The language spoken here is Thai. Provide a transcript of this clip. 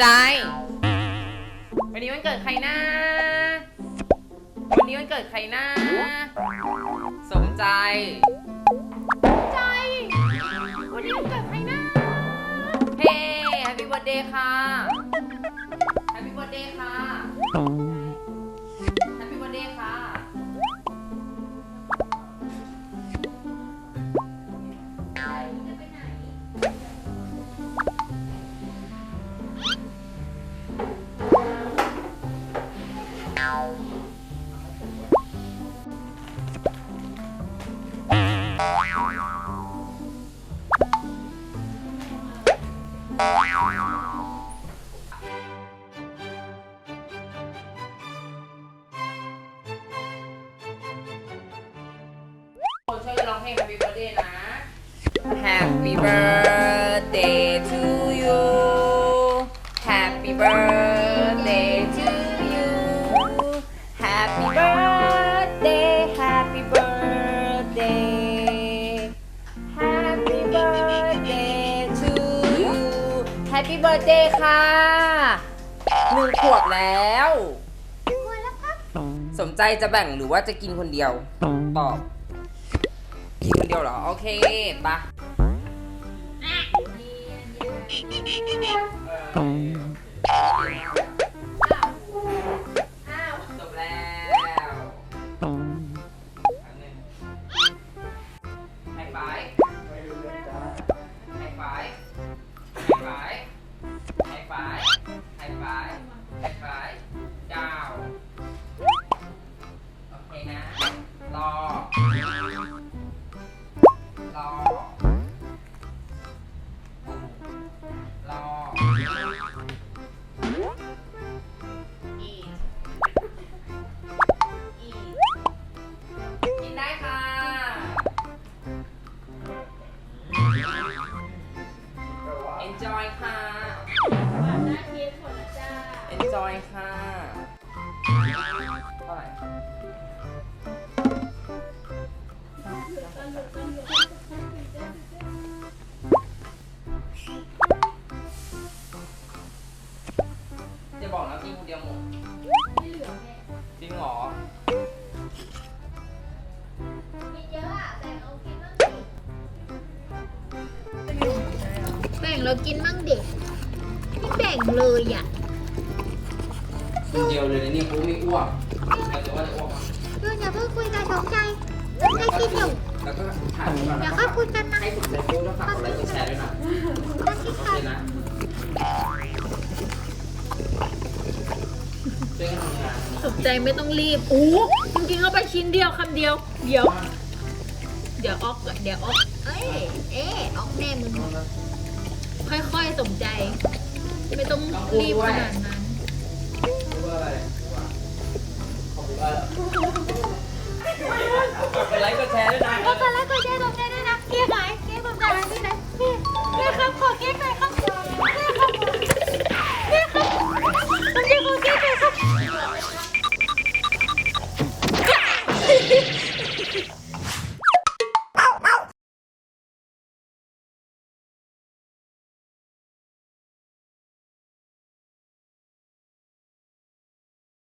ใจ วันนี้วันเกิดใครนะวันนี้วันเกิดใครนะสมใจสมใจ วันนี้วันเกิดใครนะเฮ้แฮปปี้วันเดย์ค่ะแฮปปี้วันเดย์ค่ะ ช่วยร้องเพลง Happy Birthday นะ Happy birthday Happy birthday ค่ะหนึ่งขวบแล้วสมใจจะแบ่งหรือว่าจะกินคนเดียว ตอบกินคนเดียวเหรอ โอเคปะจบแล้วอันหนึ่งไฮไฟว์ enjoy ค่ะ เท่าไหร่จะบอกนะกินคนเดียวหมดจริงเหรอแบ่งเรากินมั่งเด็กไม่แบ่งเลยอะ คนเดียวเลยนะเนี่ยกูไม่อ้วกแล้วจะว่าจะอ้วกมั้ยเพื่อนอย่าเพิ่งคุยกันสองใจได้กินอยู่แล้วก็ถ่ายไว้ก่อนเดี๋นะยวคค่รัอบยคุยกันนะให้สุดใจพูดแล้วฝากกดไลค์กดแชร์ด้วยนะได้กินโอกัเคนนะช่วยกันทำงานสนใจไม่ต้องรีบโอ้จริงๆเอาไปชิ้นเดียวคำเดียว เดี๋ยว เดี๋ยวออกก่อนเดี๋ยวออก เอ้ย เอ๊ะออกแน่มึง ค่อยๆสมใจ ไม่ต้องรีบขนาดนั้น พูดว่าอะไรขอบคุณว่าฝากกดไลค์ก